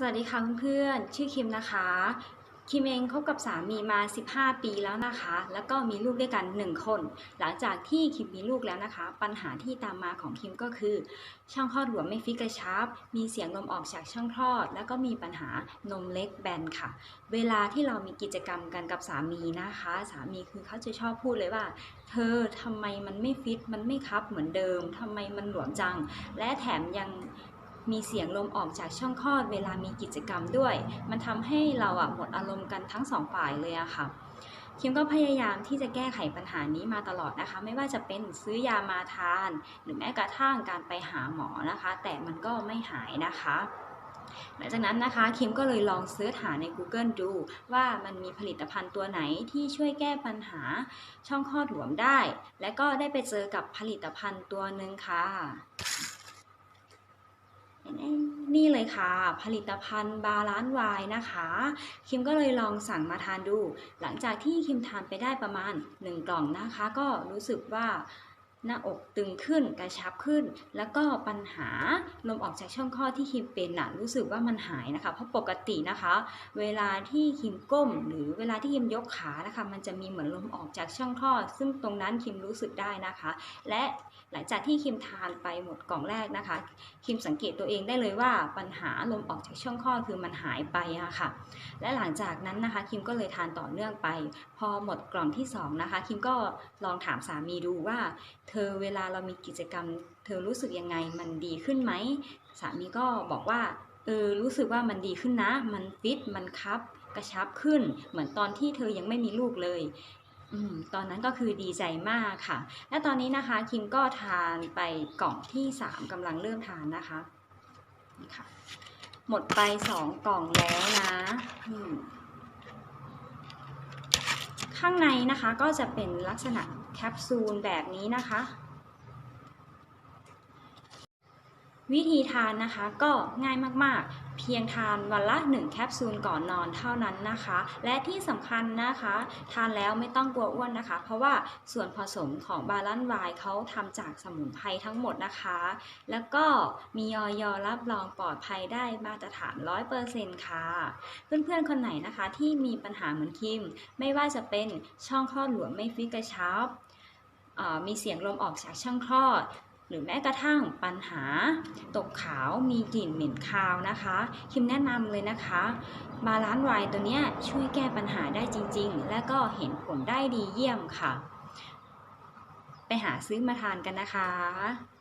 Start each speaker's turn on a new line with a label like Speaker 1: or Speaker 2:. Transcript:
Speaker 1: สวัสดีค่ะเพื่อนๆ ชื่อคิมนะคะ คิมเองคบกับสามีมา 15 ปีแล้วนะคะ แล้วก็มีลูกด้วยกัน 1 คน หลังจากที่คิมมีลูกแล้วนะคะ ปัญหาที่ตามมาของคิมก็คือ ช่องคลอดหลวมไม่ฟิกกระชับ มีเสียงลมออกจากช่องคลอด แล้วก็มีปัญหานมเล็กแบนค่ะ เวลาที่เรามีกิจกรรมกันกับสามีนะคะ สามีคือเขาจะชอบพูดเลยว่า เธอทำไมมันไม่ฟิต มันไม่คับเหมือนเดิมทำไมมันหลวมจัง และแถมยัง มีเสียงลมออกจากช่องคลอดเวลามีกิจกรรมด้วย มันทำให้เราอะหมดอารมณ์กันทั้งสองฝ่ายเลยอะค่ะคิมก็พยายามที่จะแก้ไขปัญหานี้มาตลอดนะคะ ไม่ว่าจะเป็นซื้อยามาทาน หรือแม้กระทั่งการไปหาหมอนะคะ แต่มันก็ไม่หายนะคะหลังจากนั้นนะคะคิมก็เลยลองเสิร์ชหาใน Google ดู ว่ามันมีผลิตภัณฑ์ตัวไหนที่ช่วยแก้ปัญหาช่องคลอดหลวมได้ และก็ได้ไปเจอกับผลิตภัณฑ์ตัวหนึ่งค่ะ นี่เลยค่ะ ผลิตภัณฑ์บาลานซ์วน์นะคะ คิมก็เลยลองสั่งมาทานดู หลังจากที่คิมทานไปได้ประมาณ 1 กล่องนะคะ ก็รู้สึกว่า หน้าอกตึงขึ้นกระชับขึ้น แล้วก็ปัญหาลมออกจากช่องคลอดที่คิมเป็นน่ะรู้สึกว่ามันหายนะคะ เพราะปกตินะคะ เวลาที่คิมก้ม หรือเวลาที่คิมยกขานะคะ มันจะมีเหมือนลมออกจากช่องคลอด ซึ่งตรงนั้นคิมรู้สึกได้นะคะ และหลังจากที่คิมทานไปหมดกล่องแรกนะคะ คิมสังเกตตัวเองได้เลยว่าปัญหาลมออกจากช่องคลอดคือมันหายไปอะค่ะ และหลังจากนั้นนะคะ คิมก็เลยทานต่อเนื่องไป พอหมดกล่องที่สองนะคะ คิมก็ลองถามสามีดูว่าเธอเวลาเรามีกิจกรรม เธอรู้สึกยังไงมันดีขึ้นไหมสามีก็บอกว่าเออรู้สึกว่ามันดีขึ้นนะ มันฟิตมันคับกระชับขึ้น เหมือนตอนที่เธอยังไม่มีลูกเลยอตอนนั้นก็คือดีใจมากค่ะ และตอนนี้นะคะคิมก็ทานไปกล่องที่ 3กำลังเริ่มทานนะคะนี่ค่ะ หมดไป 2 กล่องแล้วนะข้างในนะคะก็จะเป็นลักษณะ แคปซูลแบบนี้นะคะ วิธีทานนะคะก็ง่ายมากๆ เพียงทานวันละ 1 แคปซูลก่อนนอนเท่านั้นนะคะ และที่สำคัญนะคะ ทานแล้วไม่ต้องกลัวอ้วนนะคะ เพราะว่าส่วนผสมของบาลานซ์ไวน์เขาทำจากสมุนไพรทั้งหมดนะคะ แล้วก็มีออยรับรองปลอดภัยได้มาตรฐาน 100%ค่ะ เพื่อนๆ คนไหนนะคะที่มีปัญหาเหมือนคิม ไม่ว่าจะเป็นช่องคลอดหลวมไม่ฟิตกระชับ มีเสียงลมออกจากช่องคลอด หรือแม้กระทั่งปัญหา ตกขาวมีกลิ่นเหม็นคาวนะคะคิมแนะนำเลยนะคะบาลานซ์ไวน์ตัวนี้ช่วยแก้ปัญหาได้จริง ๆ และก็เห็นผลได้ดีเยี่ยมค่ะ ไปหาซื้อมาทานกันนะคะ